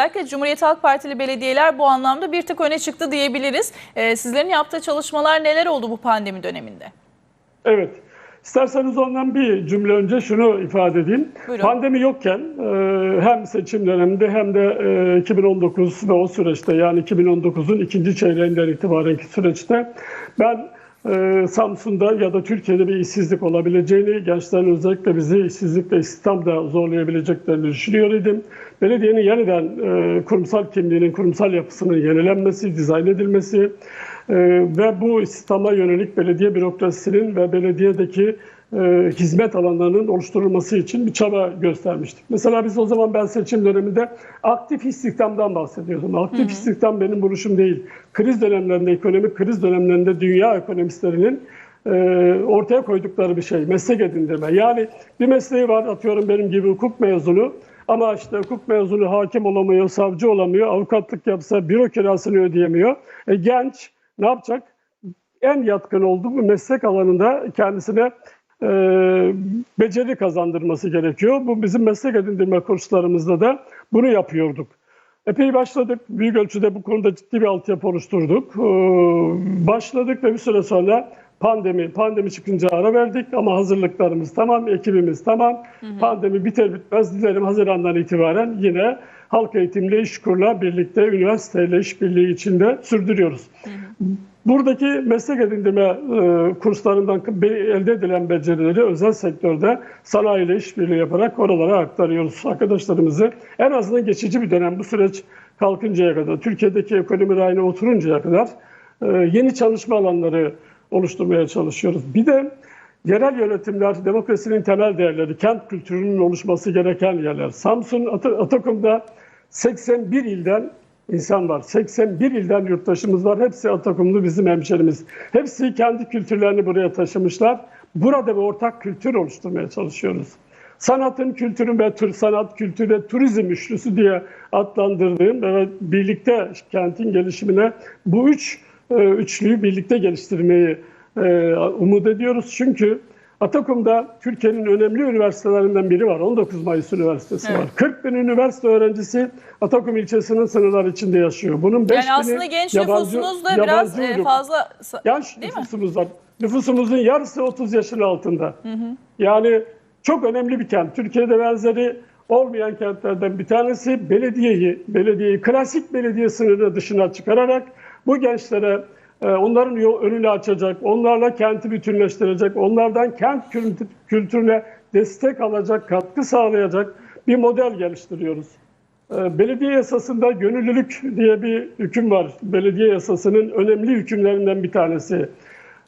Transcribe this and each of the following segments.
Özellikle Cumhuriyet Halk Partili belediyeler bu anlamda bir tık öne çıktı diyebiliriz. Ee, sizlerin yaptığı çalışmalar neler oldu bu pandemi döneminde? Evet. İsterseniz ondan bir cümle önce şunu ifade edeyim. Buyurun. Pandemi yokken e, hem seçim döneminde hem de e, 2019 ve o süreçte yani 2019'un ikinci çeyreğinden itibarenki süreçte ben e, Samsun'da ya da Türkiye'de bir işsizlik olabileceğini, gençlerin özellikle bizi işsizlik ve istihdamda zorlayabileceklerini düşünüyor idim. Belediyenin yeniden e, kurumsal kimliğinin, kurumsal yapısının yenilenmesi, dizayn edilmesi, ee, ve bu istihdama yönelik belediye bürokrasisinin ve belediyedeki e, hizmet alanlarının oluşturulması için bir çaba göstermiştik. Mesela biz o zaman ben seçim döneminde aktif istihdamdan bahsediyordum. Aktif istihdam benim buluşum değil. Kriz dönemlerinde, ekonomik kriz dönemlerinde dünya ekonomistlerinin e, ortaya koydukları bir şey, meslek edindirme. Yani bir mesleği var, atıyorum benim gibi hukuk mezunu ama işte hukuk mezunu hakim olamıyor, savcı olamıyor, avukatlık yapsa büro kirasını ödeyemiyor. E, genç ne yapacak? En yatkın olduğu meslek alanında kendisine e, beceri kazandırması gerekiyor. Bu bizim meslek edindirme kurslarımızda da bunu yapıyorduk. Epey başladık. Büyük ölçüde bu konuda ciddi bir altyapı oluşturduk. Ee, başladık ve bir süre sonra pandemi pandemi çıkınca ara verdik ama hazırlıklarımız tamam, ekibimiz tamam. Pandemi biter bitmez dilerim Haziran'dan itibaren yine halk eğitimle, işkurla birlikte üniversiteyle işbirliği içinde sürdürüyoruz. Buradaki meslek edindirme e, kurslarından elde edilen becerileri özel sektörde sanayiyle işbirliği yaparak oralara aktarıyoruz arkadaşlarımızı. En azından geçici bir dönem bu süreç kalkıncaya kadar, Türkiye'deki ekonomi rayına oturuncaya kadar e, yeni çalışma alanları oluşturmaya çalışıyoruz. Bir de yerel yönetimler, demokrasinin temel değerleri, kent kültürünün oluşması gereken yerler. Samsun, At- Atakum'da 81 ilden insan var. 81 ilden yurttaşımız var. Hepsi Atakumlu bizim hemşerimiz. Hepsi kendi kültürlerini buraya taşımışlar. Burada bir ortak kültür oluşturmaya çalışıyoruz. Sanatın, kültürün ve tur, sanat, kültür ve turizm üçlüsü diye adlandırdığım ve birlikte kentin gelişimine bu üç üçlüyü birlikte geliştirmeyi e, umut ediyoruz. Çünkü Atakum'da Türkiye'nin önemli üniversitelerinden biri var. 19 Mayıs Üniversitesi Evet. var. 40 bin üniversite öğrencisi Atakum ilçesinin sınırları içinde yaşıyor. Bunun 5 Yani aslında genç yabancı- nüfusunuz da biraz yabancı e, fazla... Genç Değil mi? nüfusumuz var. Nüfusumuzun yarısı 30 yaşın altında. Yani çok önemli bir kent. Türkiye'de benzeri olmayan kentlerden bir tanesi belediyeyi, belediyeyi klasik belediye sınırı dışına çıkararak bu gençlere e, onların yol, önünü açacak, onlarla kenti bütünleştirecek, onlardan kent kültü- kültürüne destek alacak, katkı sağlayacak bir model geliştiriyoruz. E, Belediye yasasında gönüllülük diye bir hüküm var. Belediye yasasının önemli hükümlerinden bir tanesi.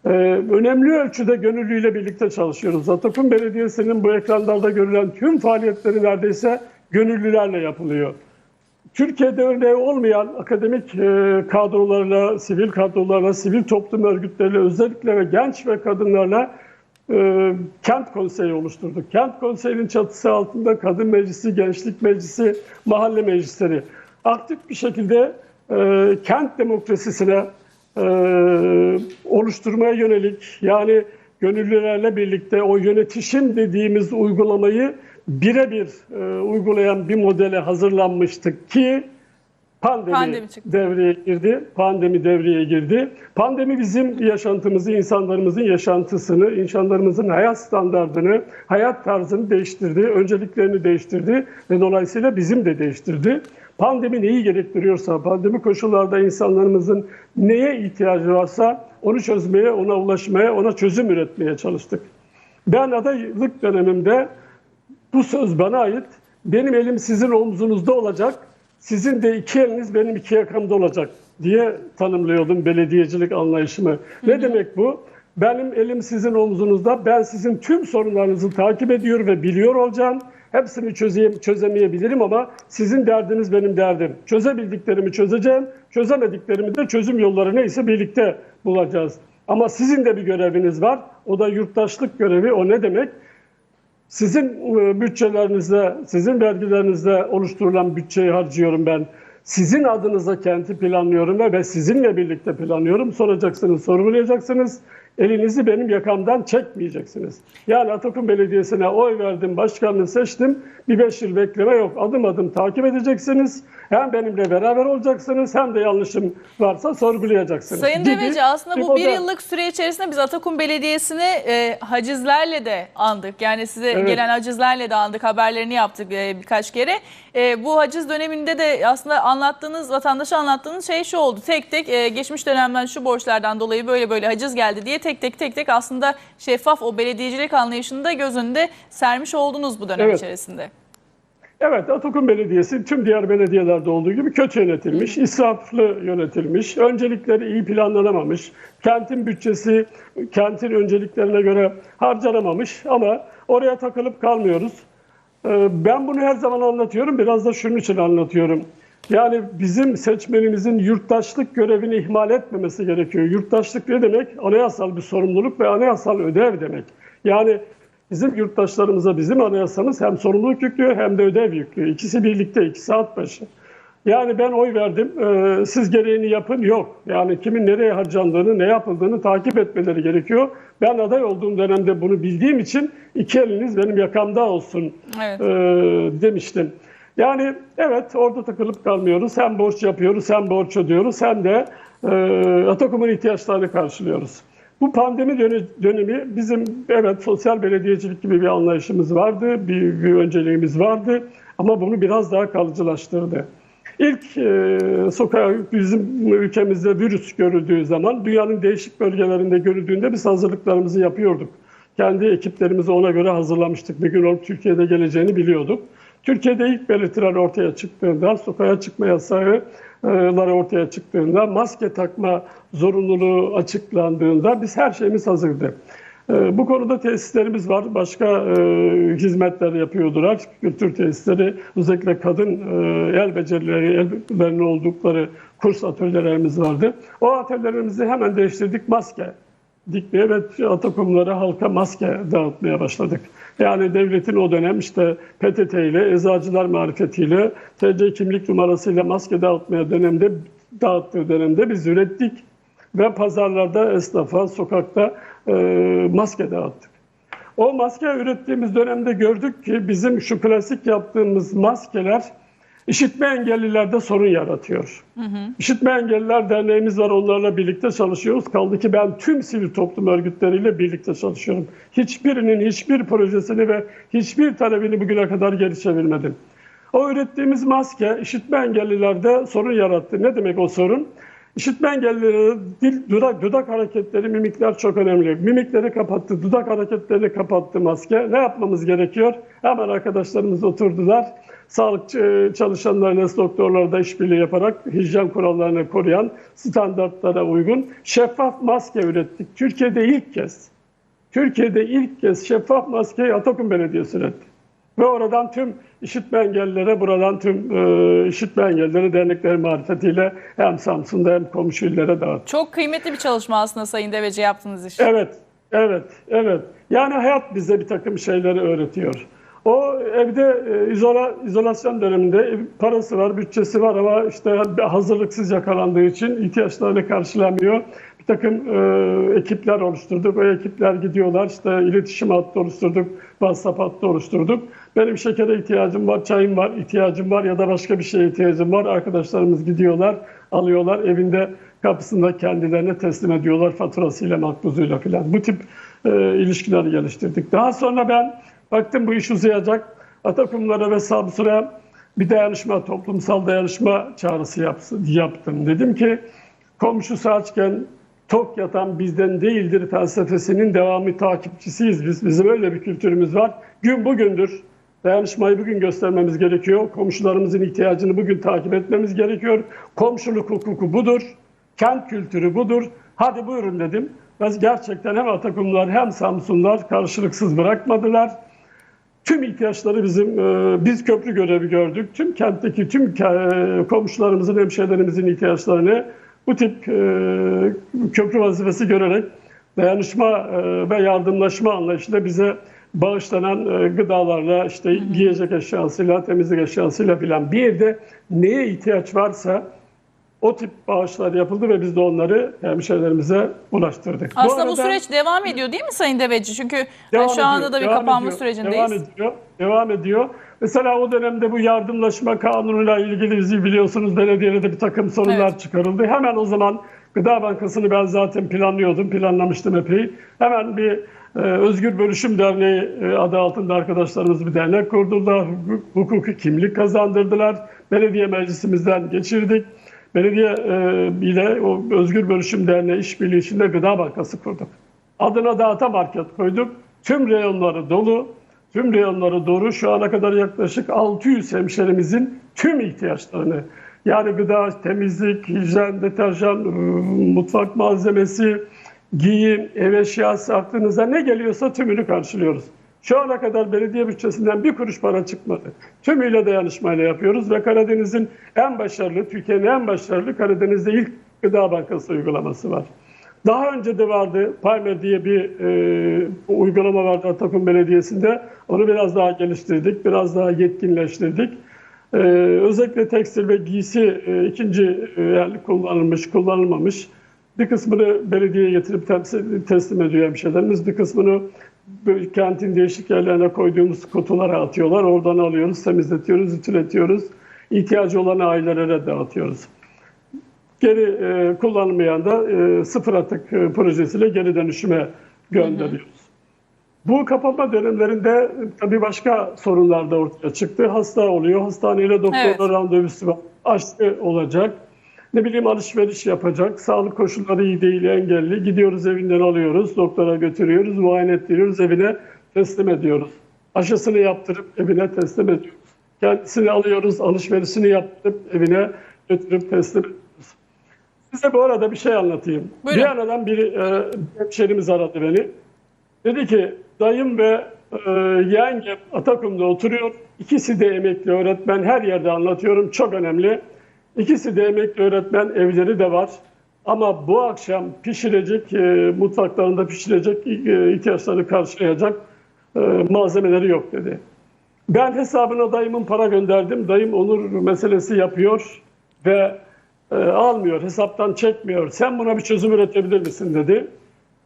Ee, önemli ölçüde gönüllüyle birlikte çalışıyoruz. Atakum Belediyesi'nin bu ekranlarda görülen tüm faaliyetleri neredeyse gönüllülerle yapılıyor. Türkiye'de örneği olmayan akademik e, kadrolarla, sivil kadrolarla, sivil toplum örgütleriyle özellikle ve genç ve kadınlarla e, kent konseyi oluşturduk. Kent konseyinin çatısı altında kadın meclisi, gençlik meclisi, mahalle meclisleri aktif bir şekilde e, kent demokrasisine oluşturmaya yönelik yani gönüllülerle birlikte o yönetişim dediğimiz uygulamayı birebir e, uygulayan bir modele hazırlanmıştık ki pandemi, Pandemi çıktı. devreye girdi. Pandemi devreye girdi. Pandemi bizim yaşantımızı, insanlarımızın yaşantısını, insanlarımızın hayat standartını, hayat tarzını değiştirdi. Önceliklerini değiştirdi ve dolayısıyla bizim de değiştirdi. Pandemi neyi gerektiriyorsa, pandemi koşullarda insanlarımızın neye ihtiyacı varsa onu çözmeye, ona ulaşmaya, ona çözüm üretmeye çalıştık. Ben adaylık dönemimde bu söz bana ait. Benim elim sizin omzunuzda olacak. Sizin de iki eliniz benim iki yakamda olacak diye tanımlıyordum belediyecilik anlayışımı. Ne demek bu? Benim elim sizin omzunuzda. Ben sizin tüm sorunlarınızı takip ediyor ve biliyor olacağım. Hepsini çözeyim, çözemeyebilirim ama sizin derdiniz benim derdim. Çözebildiklerimi çözeceğim, çözemediklerimi de çözüm yolları neyse birlikte bulacağız. Ama sizin de bir göreviniz var. O da yurttaşlık görevi. O ne demek? Sizin e, bütçelerinizde, sizin vergilerinizde oluşturulan bütçeyi harcıyorum ben. Sizin adınıza kenti planlıyorum ve, ve sizinle birlikte planlıyorum. Soracaksınız, sorgulayacaksınız. Elinizi benim yakamdan çekmeyeceksiniz. Yani Atakum Belediyesi'ne oy verdim, başkanını seçtim. Bir beş yıl bekleme yok. Adım adım takip edeceksiniz. Hem benimle beraber olacaksınız hem de yanlışım varsa sorgulayacaksınız. Sayın gibi Deveci aslında bu bir yıllık süre içerisinde biz Atakum Belediyesi'ni e, hacizlerle de andık. Yani size Evet. gelen hacizlerle de andık. Haberlerini yaptık e, birkaç kere. E, bu haciz döneminde de aslında anlattığınız, vatandaşa anlattığınız şey şu oldu. Tek tek e, geçmiş dönemden şu borçlardan dolayı böyle böyle haciz geldi diye tek tek tek tek aslında şeffaf o belediyecilik anlayışını da göz önünde sermiş oldunuz bu dönem Evet. içerisinde. Evet, Atakum Belediyesi tüm diğer belediyelerde olduğu gibi kötü yönetilmiş, israflı yönetilmiş, öncelikleri iyi planlanamamış, kentin bütçesi kentin önceliklerine göre harcanamamış ama oraya takılıp kalmıyoruz. Ee, Ben bunu her zaman anlatıyorum, biraz da şunun için anlatıyorum. Yani bizim seçmenimizin yurttaşlık görevini ihmal etmemesi gerekiyor. Yurttaşlık ne demek? Anayasal bir sorumluluk ve anayasal ödev demek. Yani bizim yurttaşlarımıza bizim anayasamız hem sorumluluk yüklüyor hem de ödev yüklüyor. İkisi birlikte, iki saat başı. Yani ben oy verdim, ee, siz gereğini yapın yok. Yani kimin nereye harcandığını, ne yapıldığını takip etmeleri gerekiyor. Ben aday olduğum dönemde bunu bildiğim için iki eliniz benim yakamda olsun Evet. e, demiştim. Yani evet orada takılıp kalmıyoruz. Hem borç yapıyoruz hem borç ödüyoruz hem de e, Atakum'un ihtiyaçlarını karşılıyoruz. Bu pandemi döne- dönemi bizim evet sosyal belediyecilik gibi bir anlayışımız vardı, bir, bir önceliğimiz vardı ama bunu biraz daha kalıcılaştırdı. İlk e, sokağa bizim ülkemizde virüs görüldüğü zaman dünyanın değişik bölgelerinde görüldüğünde biz hazırlıklarımızı yapıyorduk. Kendi ekiplerimizi ona göre hazırlamıştık. Bir gün olup Türkiye'de geleceğini biliyorduk. Türkiye'de ilk belirtiler ortaya çıktığında, sokağa çıkma yasağıları ortaya çıktığında, maske takma zorunluluğu açıklandığında biz her şeyimiz hazırdı. Ee, Bu konuda tesislerimiz var. Başka e, hizmetler yapıyordular. Kültür tesisleri, özellikle kadın e, el becerileri, ellerinin oldukları kurs atölyelerimiz vardı. O atölyelerimizi hemen değiştirdik. Maske dikmeye ve Atakumlara halka maske dağıtmaya başladık. Yani devletin o dönem işte PTT ile, eczacılar marifetiyle, TC kimlik numarasıyla maske dağıtmaya dönemde dağıttığı dönemde biz ürettik ve pazarlarda, esnafa, sokakta e, maske dağıttık. O maske ürettiğimiz dönemde gördük ki bizim şu klasik yaptığımız maskeler işitme engellilerde sorun yaratıyor. İşitme Engelliler Derneğimiz var. Onlarla birlikte çalışıyoruz. Kaldı ki ben tüm sivil toplum örgütleriyle birlikte çalışıyorum. Hiçbirinin hiçbir projesini ve hiçbir talebini bugüne kadar geri çevirmedim. O ürettiğimiz maske işitme engellilerde sorun yarattı. Ne demek o sorun? İşitme engellileri dil, dudak, dudak hareketleri, mimikler çok önemli. Mimikleri kapattı, dudak hareketlerini kapattı maske. Ne yapmamız gerekiyor? Hemen arkadaşlarımız oturdular. Sağlık e, çalışanlarıyla, doktorlarla işbirliği yaparak hijyen kurallarını koruyan, standartlara uygun şeffaf maske ürettik. Türkiye'de ilk kez, Türkiye'de ilk kez şeffaf maskeyi Atakum Belediyesi üretti. Ve oradan tüm işitme engellilere, buradan tüm e, işitme engellileri dernekleri marifetiyle hem Samsun'da hem komşu illere dağıttık. Çok kıymetli bir çalışma aslında Sayın Deveci yaptığınız iş. Evet, evet, evet. Yani hayat bize bir takım şeyleri öğretiyor. O evde e, izola, izolasyon döneminde parası var, bütçesi var ama işte hazırlıksız yakalandığı için ihtiyaçlarını karşılamıyor. Bir takım e, ekipler oluşturduk. O ekipler gidiyorlar. işte iletişim hattı oluşturduk, WhatsApp hattı oluşturduk. Benim şekere ihtiyacım var, çayım var, ihtiyacım var ya da başka bir şeye ihtiyacım var. Arkadaşlarımız gidiyorlar, alıyorlar. Evinde kapısında kendilerine teslim ediyorlar faturasıyla, makbuzuyla filan. Bu tip e, ilişkiler geliştirdik. Daha sonra ben baktım bu iş uzayacak. Atakumlara ve Samsun'a bir dayanışma, toplumsal dayanışma çağrısı yapsın, yaptım. Dedim ki komşusu açken tok yatan bizden değildir felsefesinin devamı takipçisiyiz biz. Bizim öyle bir kültürümüz var. Gün bugündür. Dayanışmayı bugün göstermemiz gerekiyor. Komşularımızın ihtiyacını bugün takip etmemiz gerekiyor. Komşuluk hukuku budur. Kent kültürü budur. Hadi buyurun dedim. Ve gerçekten hem Atakumlar hem Samsunlar karşılıksız bırakmadılar. Tüm ihtiyaçları bizim, e, biz köprü görevi gördük. Tüm kentteki tüm ke- komşularımızın, hemşehrilerimizin ihtiyaçlarını bu tip e, köprü vazifesi görerek dayanışma e, ve yardımlaşma anlayışıyla bize bağışlanan e, gıdalarla, işte giyecek eşyasıyla, temizlik eşyasıyla filan bir yerde neye ihtiyaç varsa o tip bağışlar yapıldı ve biz de onları hemşehrilerimize ulaştırdık. Aslında bu, arada- süreç devam ediyor değil mi Sayın Deveci? Çünkü Devam şu anda ediyor, da bir kapanma ediyor, sürecindeyiz. Devam ediyor, devam ediyor. Mesela o dönemde bu yardımlaşma kanunuyla ilgili bizi biliyorsunuz belediyede bir takım sorunlar Evet. çıkarıldı. Hemen o zaman Gıda Bankası'nı ben zaten planlıyordum, planlamıştım epey. Hemen bir e, Özgür Bölüşüm Derneği e, adı altında arkadaşlarımız bir dernek kurdular. Hukuk- Hukuki kimlik kazandırdılar. Belediye meclisimizden geçirdik. Belediye e, ile o Özgür Bölüşüm Derneği işbirliği içinde Gıda Bankası kurduk. Adına da Ata Market koyduk. Tüm reyonları dolu. Tüm reyonları doğru. Şu ana kadar yaklaşık 600 hemşerimizin tüm ihtiyaçlarını yani gıda, temizlik, hijyen, deterjan, ıı, mutfak malzemesi, giyim, ev eşyası aklınıza ne geliyorsa tümünü karşılıyoruz. Şu ana kadar belediye bütçesinden bir kuruş para çıkmadı. Tümüyle dayanışmayla yapıyoruz ve Karadeniz'in en başarılı, Türkiye'nin en başarılı Karadeniz'de ilk gıda bankası uygulaması var. Daha önce de vardı Palmer diye bir e, uygulama vardı Atakum Belediyesi'nde. Onu biraz daha geliştirdik, biraz daha yetkinleştirdik. E, özellikle tekstil ve giysi e, ikinci el kullanılmış, kullanılmamış. Bir kısmını belediyeye getirip temsil- teslim ediyor hemşehrilerimiz. Bir kısmını böyle kentin değişik yerlerine koyduğumuz kutulara atıyorlar. Oradan alıyoruz, temizletiyoruz, ütületiyoruz. İhtiyacı olan ailelere dağıtıyoruz. Geri e, kullanılmayan da e, sıfır atık e, projesiyle geri dönüşüme gönderiyoruz. Bu kapanma dönemlerinde tabii başka sorunlar da ortaya çıktı. Hasta oluyor, hastaneyle doktorla Evet. randevusu var. Olacak. Ne bileyim alışveriş yapacak. Sağlık koşulları iyi değil, engelli. Gidiyoruz evinden alıyoruz, doktora götürüyoruz, muayene ettiriyoruz, evine teslim ediyoruz. Aşısını yaptırıp evine teslim ediyoruz. Kendisini alıyoruz, alışverişini yaptırıp evine götürüp teslim ediyoruz. Size bu arada bir şey anlatayım. Buyurun. Bir aradan biri e, hemşerimiz aradı beni. Dedi ki dayım ve e, yengem Atakum'da oturuyor. İkisi de emekli öğretmen. Her yerde anlatıyorum. Çok önemli. İkisi de emekli öğretmen. Evleri de var. Ama bu akşam pişirecek, e, mutfaklarında pişirecek, e, ihtiyaçlarını karşılayacak e, malzemeleri yok dedi. Ben hesabına dayımın para gönderdim. Dayım onur meselesi yapıyor ve e, almıyor, hesaptan çekmiyor. Sen buna bir çözüm üretebilir misin dedi.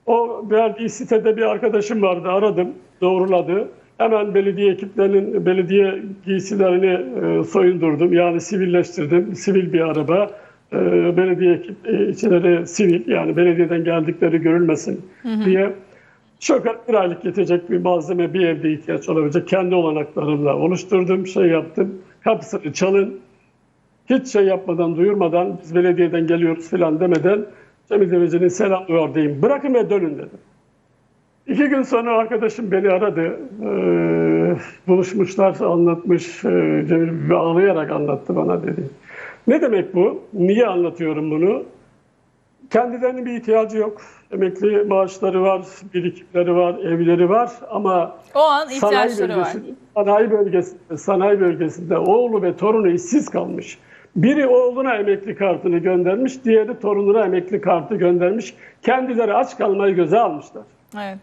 O verdiği sitede bir arkadaşım vardı, aradım, doğruladı. Hemen belediye ekiplerinin belediye giysilerini e, soyundurdum. Yani sivilleştirdim. Sivil bir araba. E, belediye ekip, e, içleri sivil yani belediyeden geldikleri görülmesin diye çok bir aylık yetecek bir malzeme bir evde ihtiyaç olabilecek kendi olanaklarımla oluşturdum, şey yaptım. Kapısını çalın, hiç şey yapmadan, duyurmadan biz belediyeden geliyoruz falan demeden Cemil Deveci'nin selam diyeyim. Bırakın ve dönün dedim. İki gün sonra arkadaşım beni aradı. Ee, buluşmuşlar, anlatmış. Ee, Cemil bir ağlayarak anlattı bana dedi. Ne demek bu? Niye anlatıyorum bunu? Kendilerinin bir ihtiyacı yok. Emekli maaşları var, birikimleri var, evleri var ama O an sanayi ihtiyaçları var. sanayi bölgesinde, sanayi bölgesinde oğlu ve torunu işsiz kalmış. Biri oğluna emekli kartını göndermiş, diğeri torununa emekli kartı göndermiş. Kendileri aç kalmayı göze almışlar. Evet.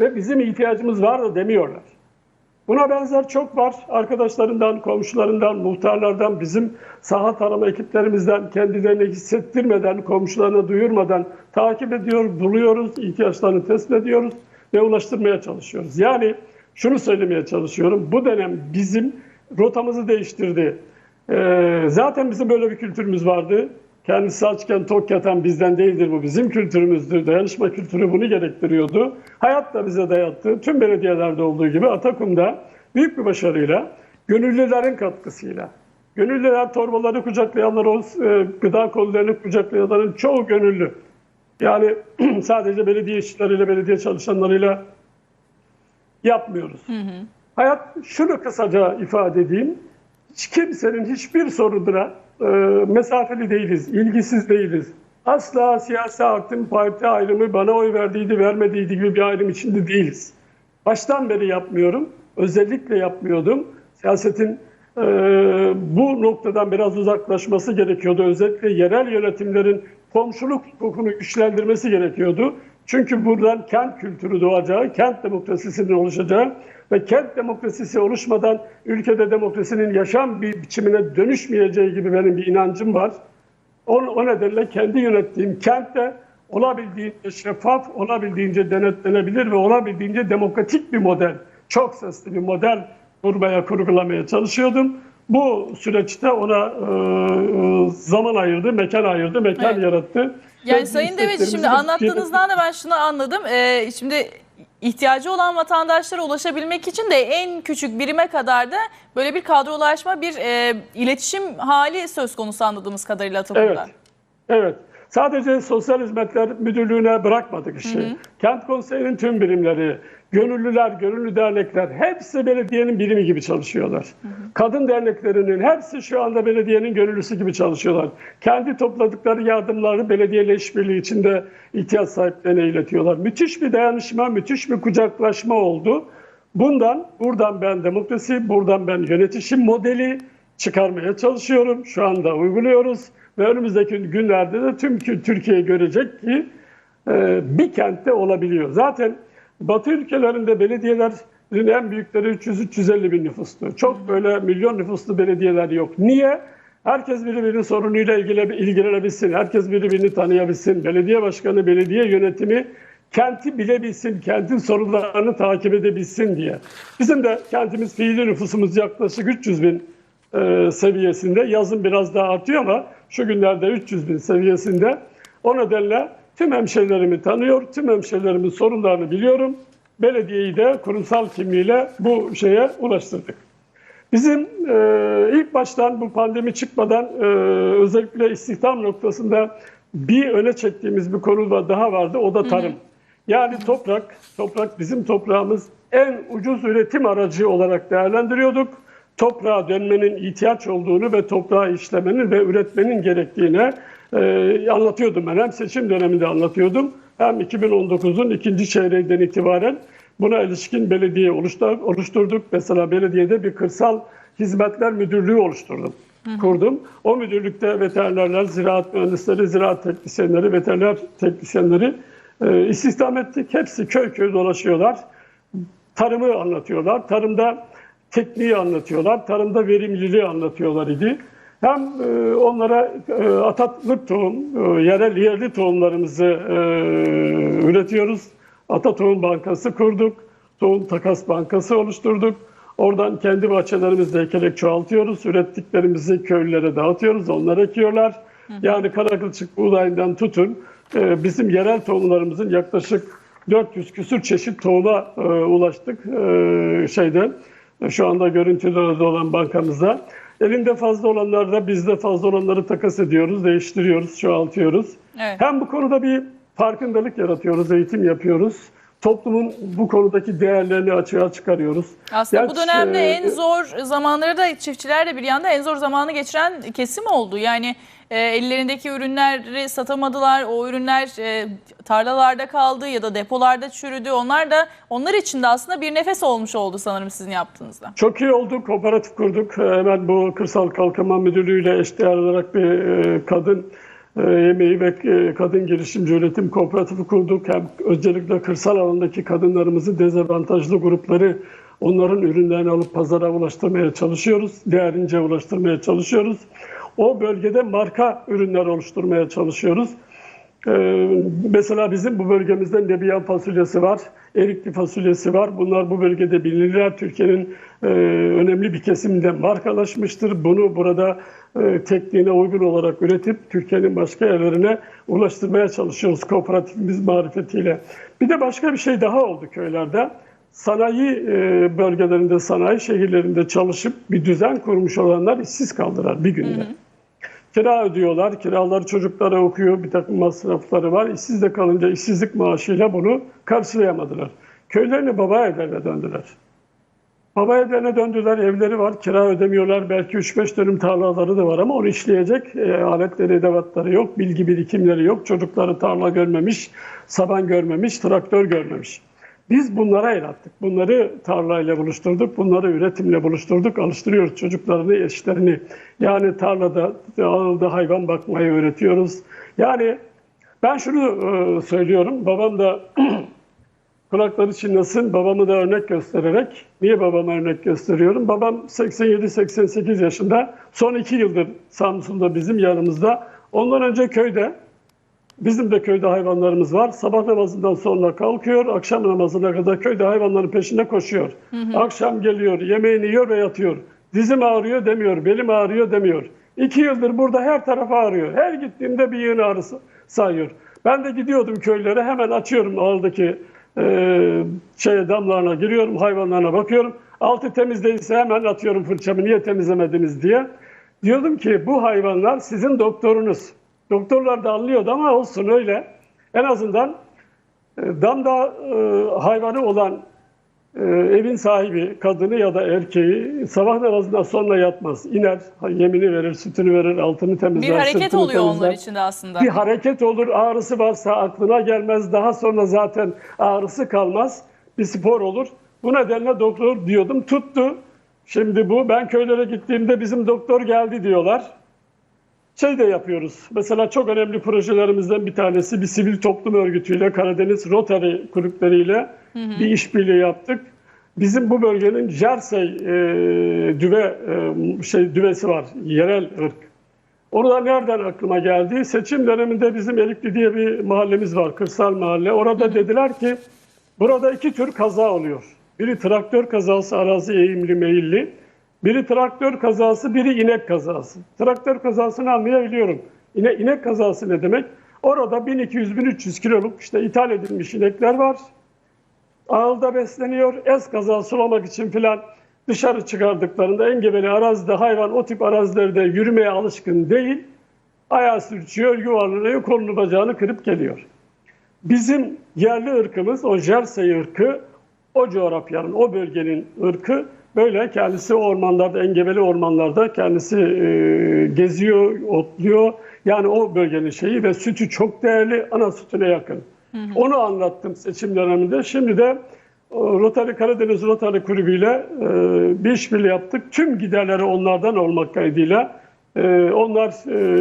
Ve bizim ihtiyacımız var da demiyorlar. Buna benzer çok var. Arkadaşlarından, komşularından, muhtarlardan, bizim saha tarama ekiplerimizden kendilerini hissettirmeden, komşularına duyurmadan takip ediyor, buluyoruz, ihtiyaçlarını tespit ediyoruz ve ulaştırmaya çalışıyoruz. Yani şunu söylemeye çalışıyorum. Bu dönem bizim rotamızı değiştirdi. Ee, zaten bizim böyle bir kültürümüz vardı. Kendisi açken tok yatan bizden değildir bu. Bizim kültürümüzdür. Dayanışma kültürü bunu gerektiriyordu. Hayat da bize dayattı. Tüm belediyelerde olduğu gibi Atakum'da büyük bir başarıyla, gönüllülerin katkısıyla, gönüllüler torbaları kucaklayanlar, o e, gıda kollarını kucaklayanların çoğu gönüllü. Yani sadece belediye işçileriyle, belediye çalışanlarıyla yapmıyoruz. Hayat şunu kısaca ifade edeyim. Hiç kimsenin hiçbir sorununa e, mesafeli değiliz, ilgisiz değiliz. Asla siyasi aktim parti ayrımı bana oy verdiydi, vermediydi gibi bir ayrım içinde değiliz. Baştan beri yapmıyorum. Özellikle yapmıyordum. Siyasetin e, bu noktadan biraz uzaklaşması gerekiyordu. Özellikle yerel yönetimlerin komşuluk hukukunu güçlendirmesi gerekiyordu. Çünkü buradan kent kültürü doğacağı, kent demokrasisinin oluşacağı ve kent demokrasisi oluşmadan ülkede demokrasinin yaşam bir biçimine dönüşmeyeceği gibi benim bir inancım var. O, o nedenle kendi yönettiğim kentte olabildiğince şeffaf, olabildiğince denetlenebilir ve olabildiğince demokratik bir model, çok sesli bir model kurmaya, kurgulamaya çalışıyordum. Bu süreçte ona e, zaman ayırdı, mekan ayırdı, mekan Evet. yarattı. Yani Sayın isteklerimizi şimdi anlattığınızdan da ben şunu anladım. Ee, şimdi ihtiyacı olan vatandaşlara ulaşabilmek için de en küçük birime kadar da böyle bir kadrolaşma, bir e, iletişim hali söz konusu anladığımız kadarıyla Atakum'da. Evet. Evet. Sadece Sosyal Hizmetler Müdürlüğü'ne bırakmadık işi. Kent Konseyi'nin tüm birimleri, gönüllüler, gönüllü dernekler hepsi belediyenin birimi gibi çalışıyorlar. Kadın derneklerinin hepsi şu anda belediyenin gönüllüsü gibi çalışıyorlar. Kendi topladıkları yardımları belediyeyle işbirliği içinde ihtiyaç sahiplerine iletiyorlar. Müthiş bir dayanışma, müthiş bir kucaklaşma oldu. Bundan, buradan ben demokrasi, buradan ben yönetişim modeli çıkarmaya çalışıyorum. Şu anda uyguluyoruz ve önümüzdeki günlerde de tüm Türkiye görecek ki e, bir kentte olabiliyor. Zaten Batı ülkelerinde belediyelerin en büyükleri 300-350 bin nüfuslu. Çok böyle milyon nüfuslu belediyeler yok. Niye? Herkes birbirinin sorunuyla ilgilenebilsin. Herkes birbirini tanıyabilsin. Belediye başkanı, belediye yönetimi kenti bilebilsin, kentin sorunlarını takip edebilsin diye. Bizim de kentimiz fiili nüfusumuz yaklaşık 300 bin e, seviyesinde. Yazın biraz daha artıyor ama şu günlerde 300 bin seviyesinde. O nedenle tüm hemşehrilerimi tanıyor, tüm hemşehrilerimin sorunlarını biliyorum. Belediyeyi de kurumsal kimliğiyle bu şeye ulaştırdık. Bizim e, ilk baştan bu pandemi çıkmadan e, özellikle istihdam noktasında bir öne çektiğimiz bir konu da daha vardı. O da tarım. Yani toprak, toprak bizim toprağımız en ucuz üretim aracı olarak değerlendiriyorduk. Toprağa dönmenin ihtiyaç olduğunu ve toprağı işlemenin ve üretmenin gerektiğini e, anlatıyordum ben. Hem seçim döneminde anlatıyordum hem 2019'un ikinci çeyreğinden itibaren buna ilişkin belediye oluştur- oluşturduk. Mesela belediyede bir kırsal hizmetler müdürlüğü oluşturdum. Kurdum. O müdürlükte veterinerler, ziraat mühendisleri, ziraat teknisyenleri, veteriner teknisyenleri e, istihdam ettik. Hepsi köy köy dolaşıyorlar. Tarımı anlatıyorlar. Tarımda tekniği anlatıyorlar. Tarımda verimliliği anlatıyorlar idi. Hem e, onlara e, atatlık tohum, e, yerel yerli tohumlarımızı üretiyoruz. Ata Tohum Bankası kurduk. Tohum Takas Bankası oluşturduk. Oradan kendi bahçelerimizde ekerek çoğaltıyoruz. Ürettiklerimizi köylülere dağıtıyoruz. Onlar ekiyorlar. Yani karakılçık buğdayından tutun. bizim yerel tohumlarımızın yaklaşık 400 küsür çeşit tohuma ulaştık e, şeyden. Şu anda görüntülerde olan bankamızda. Elinde fazla olanlarda biz de fazla olanları takas ediyoruz, değiştiriyoruz, çoğaltıyoruz. Evet. Hem bu konuda bir farkındalık yaratıyoruz, eğitim yapıyoruz. Toplumun bu konudaki değerlerini açığa çıkarıyoruz. Aslında bu Gerçi, dönemde e, en zor zamanları da çiftçiler de bir yanda en zor zamanı geçiren kesim oldu. Yani e, ellerindeki ürünleri satamadılar. O ürünler e, tarlalarda kaldı ya da depolarda çürüdü. Onlar da onlar için de aslında bir nefes olmuş oldu sanırım sizin yaptığınızda. Çok iyi oldu. Kooperatif kurduk. Ee, Hemen bu Kırsal Kalkınma Müdürlüğü ile eşdeğer olarak bir e, kadın e, yemeği ve e, kadın girişimci üretim kooperatifi kurduk. Hem özellikle kırsal alandaki kadınlarımızın dezavantajlı grupları onların ürünlerini alıp pazara ulaştırmaya çalışıyoruz. Değerince ulaştırmaya çalışıyoruz. O bölgede marka ürünler oluşturmaya çalışıyoruz. Ee, mesela bizim bu bölgemizde Nebiyan fasulyesi var, erikli fasulyesi var. Bunlar bu bölgede bilinirler. Türkiye'nin e, önemli bir kesiminde markalaşmıştır. Bunu burada e, tekniğine uygun olarak üretip Türkiye'nin başka yerlerine ulaştırmaya çalışıyoruz kooperatifimiz marifetiyle. Bir de başka bir şey daha oldu köylerde. Sanayi e, bölgelerinde, sanayi şehirlerinde çalışıp bir düzen kurmuş olanlar işsiz kaldılar bir günde. Kira ödüyorlar, kiraları çocuklara okuyor, bir takım masrafları var. İşsiz de kalınca işsizlik maaşıyla bunu karşılayamadılar. Köylerine baba evlerine döndüler. Baba evlerine döndüler, evleri var, kira ödemiyorlar. Belki 3-5 dönüm tarlaları da var ama onu işleyecek e, aletleri, edevatları yok, bilgi birikimleri yok. Çocukları tarla görmemiş, saban görmemiş, traktör görmemiş. Biz bunlara el attık. Bunları tarlayla buluşturduk, bunları üretimle buluşturduk. Alıştırıyoruz çocuklarını, eşlerini. Yani tarlada, ağılda hayvan bakmayı öğretiyoruz. Yani ben şunu e, söylüyorum. Babam da kulakları çınlasın. Babamı da örnek göstererek. Niye babama örnek gösteriyorum? Babam 87-88 yaşında. Son iki yıldır Samsun'da bizim yanımızda. Ondan önce köyde Bizim de köyde hayvanlarımız var. Sabah namazından sonra kalkıyor, akşam namazına kadar köyde hayvanların peşinde koşuyor. Akşam geliyor, yemeğini yiyor ve yatıyor. Dizim ağrıyor demiyor, belim ağrıyor demiyor. İki yıldır burada her taraf ağrıyor. Her gittiğimde bir yığın ağrısı sayıyor. Ben de gidiyordum köylere hemen açıyorum ağırdaki e, şeye damlarına giriyorum, hayvanlarına bakıyorum. Altı temiz değilse hemen atıyorum fırçamı niye temizlemediniz diye. Diyordum ki bu hayvanlar sizin doktorunuz. Doktorlar da anlıyordu ama olsun öyle. En azından e, damda e, hayvanı olan e, evin sahibi, kadını ya da erkeği sabah namazından sonra yatmaz. İner, yemini verir, sütünü verir, altını temizler. Bir hareket oluyor onlar temizler. için de aslında. Bir hareket olur, ağrısı varsa aklına gelmez. Daha sonra zaten ağrısı kalmaz. Bir spor olur. Bu nedenle doktor diyordum tuttu. Şimdi bu ben köylere gittiğimde bizim doktor geldi diyorlar. Şey de yapıyoruz. Mesela çok önemli projelerimizden bir tanesi bir sivil toplum örgütüyle Karadeniz Rotary kulüpleriyle bir işbirliği yaptık. Bizim bu bölgenin Jersey e, düve e, şey düvesi var. Yerel ırk. Onu da nereden aklıma geldi? Seçim döneminde bizim Erikli diye bir mahallemiz var, kırsal mahalle. Orada dediler ki burada iki tür kaza oluyor. Biri traktör kazası, arazi eğimli meyilli. Biri traktör kazası, biri inek kazası. Traktör kazasını anlayabiliyorum. İne, inek kazası ne demek? Orada 1200-1300 kiloluk işte ithal edilmiş inekler var. Ağılda besleniyor. Ez kaza sulamak için filan dışarı çıkardıklarında engebeli arazide hayvan o tip arazilerde yürümeye alışkın değil. Ayağı sürçüyor, yuvarlanıyor, kolunu bacağını kırıp geliyor. Bizim yerli ırkımız o Jersey ırkı o coğrafyanın, o bölgenin ırkı böyle kendisi ormanlarda, engebeli ormanlarda kendisi e, geziyor, otluyor. Yani o bölgenin şeyi ve sütü çok değerli, ana sütüne yakın. Onu anlattım seçim döneminde. Şimdi de o Rotary Karadeniz Rotary Kulübü ile e, bir işbirliği yaptık. Tüm giderleri onlardan olmak kaydıyla e, onlar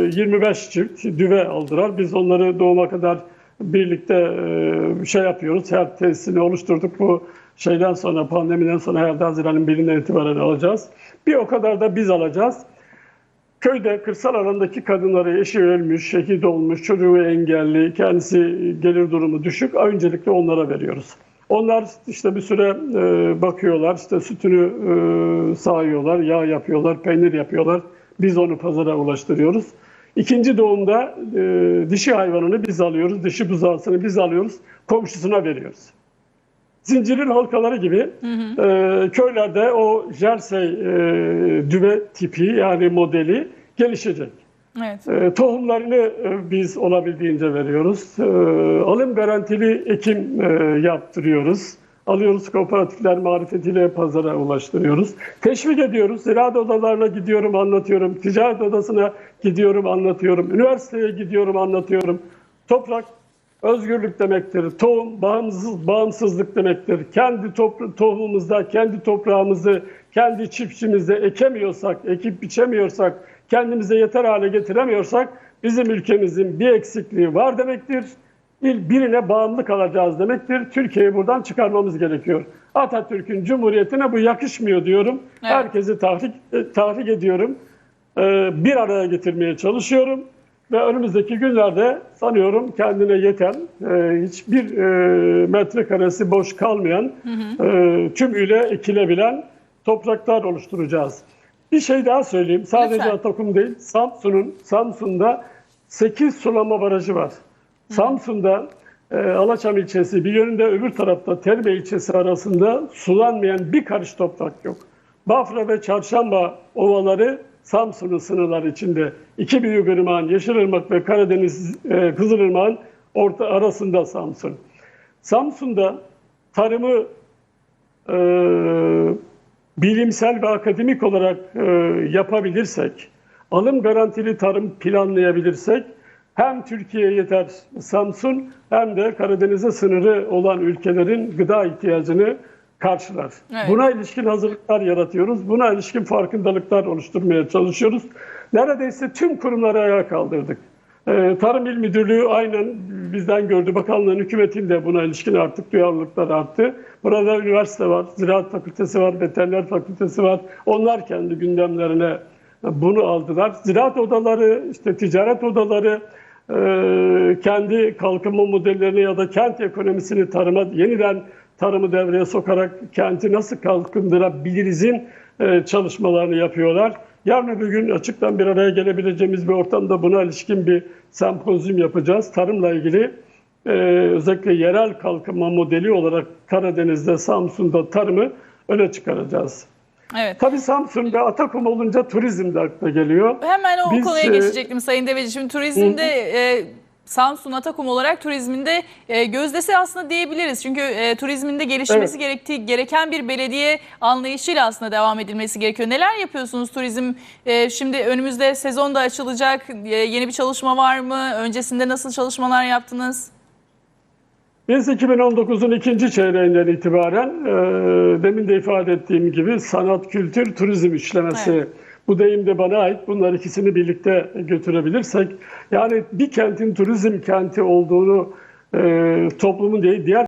e, 25 çift düve aldılar. Biz onları doğuma kadar birlikte e, şey yapıyoruz. Her tesisini oluşturduk. Bu şeyden sonra pandemiden sonra herhalde Haziran'ın birinden itibaren alacağız. Bir o kadar da biz alacağız. Köyde kırsal alandaki kadınları eşi ölmüş, şehit olmuş, çocuğu engelli, kendisi gelir durumu düşük. Öncelikle onlara veriyoruz. Onlar işte bir süre e, bakıyorlar, işte sütünü e, sağıyorlar, yağ yapıyorlar, peynir yapıyorlar. Biz onu pazara ulaştırıyoruz. İkinci doğumda e, dişi hayvanını biz alıyoruz, dişi buzağısını biz alıyoruz, komşusuna veriyoruz. Zincirin halkaları gibi e, köylerde o Jersey e, düve tipi yani modeli gelişecek. Evet. E, tohumlarını e, biz olabildiğince veriyoruz. E, alım garantili ekim e, yaptırıyoruz. Alıyoruz kooperatifler marifetiyle pazara ulaştırıyoruz. Teşvik ediyoruz. Ziraat odalarına gidiyorum anlatıyorum. Ticaret odasına gidiyorum anlatıyorum. Üniversiteye gidiyorum anlatıyorum. Toprak özgürlük demektir. Tohum bağımsız, bağımsızlık demektir. Kendi tohumumuzda, kendi toprağımızı, kendi çiftçimizde ekemiyorsak, ekip biçemiyorsak, kendimize yeter hale getiremiyorsak bizim ülkemizin bir eksikliği var demektir. Bir, birine bağımlı kalacağız demektir. Türkiye'yi buradan çıkarmamız gerekiyor. Atatürk'ün Cumhuriyeti'ne bu yakışmıyor diyorum. Evet. Herkesi tahrik, e, tahrik ediyorum. Ee, bir araya getirmeye çalışıyorum. Ve önümüzdeki günlerde sanıyorum kendine yeten, e, hiçbir e, metrekaresi boş kalmayan, e, tümüyle ekilebilen topraklar oluşturacağız. Bir şey daha söyleyeyim. Sadece Lütfen. Atakum değil, Samsun'un Samsun'da 8 sulama barajı var. Samsun'da e, Alaçam ilçesi bir yönünde öbür tarafta Terme ilçesi arasında sulanmayan bir karış toprak yok. Bafra ve Çarşamba ovaları Samsun'un sınırları içinde. İki büyük ırmağın Yeşilırmak ve Karadeniz e, Kızılırmak'ın orta arasında Samsun. Samsun'da tarımı e, bilimsel ve akademik olarak e, yapabilirsek, alım garantili tarım planlayabilirsek hem Türkiye'ye yeter Samsun hem de Karadeniz'e sınırı olan ülkelerin gıda ihtiyacını karşılar. Evet. Buna ilişkin hazırlıklar yaratıyoruz. Buna ilişkin farkındalıklar oluşturmaya çalışıyoruz. Neredeyse tüm kurumları ayağa kaldırdık. Ee, Tarım İl Müdürlüğü aynen bizden gördü. Bakanlığın, hükümetin de buna ilişkin artık duyarlılıklar arttı. Burada üniversite var, ziraat fakültesi var, veteriner fakültesi var. Onlar kendi gündemlerine bunu aldılar. Ziraat odaları, işte ticaret odaları, e, kendi kalkınma modellerini ya da kent ekonomisini tarıma yeniden tarımı devreye sokarak kenti nasıl kalkındırabilirizin e, çalışmalarını yapıyorlar. Yarın öbür gün açıktan bir araya gelebileceğimiz bir ortamda buna ilişkin bir sempozyum yapacağız. Tarımla ilgili e, özellikle yerel kalkınma modeli olarak Karadeniz'de, Samsun'da tarımı öne çıkaracağız. Evet. Tabii Samsun ve Atakum olunca turizm de akla geliyor. Hemen o Biz, konuya e, geçecektim Sayın Deveci. Şimdi turizmde e, Samsun Atakum olarak turizminde e, gözdesi aslında diyebiliriz. Çünkü e, turizminde gelişmesi gerektiği gereken bir belediye anlayışıyla aslında devam edilmesi gerekiyor. Neler yapıyorsunuz turizm? e, şimdi önümüzde sezon da açılacak. E, yeni bir çalışma var mı? Öncesinde nasıl çalışmalar yaptınız? Biz 2019'un ikinci çeyreğinden itibaren e, demin de ifade ettiğim gibi sanat, kültür, turizm işlemesi. Evet. Bu deyim de bana ait. Bunlar ikisini birlikte götürebilirsek yani bir kentin turizm kenti olduğunu e, toplumun değil diğer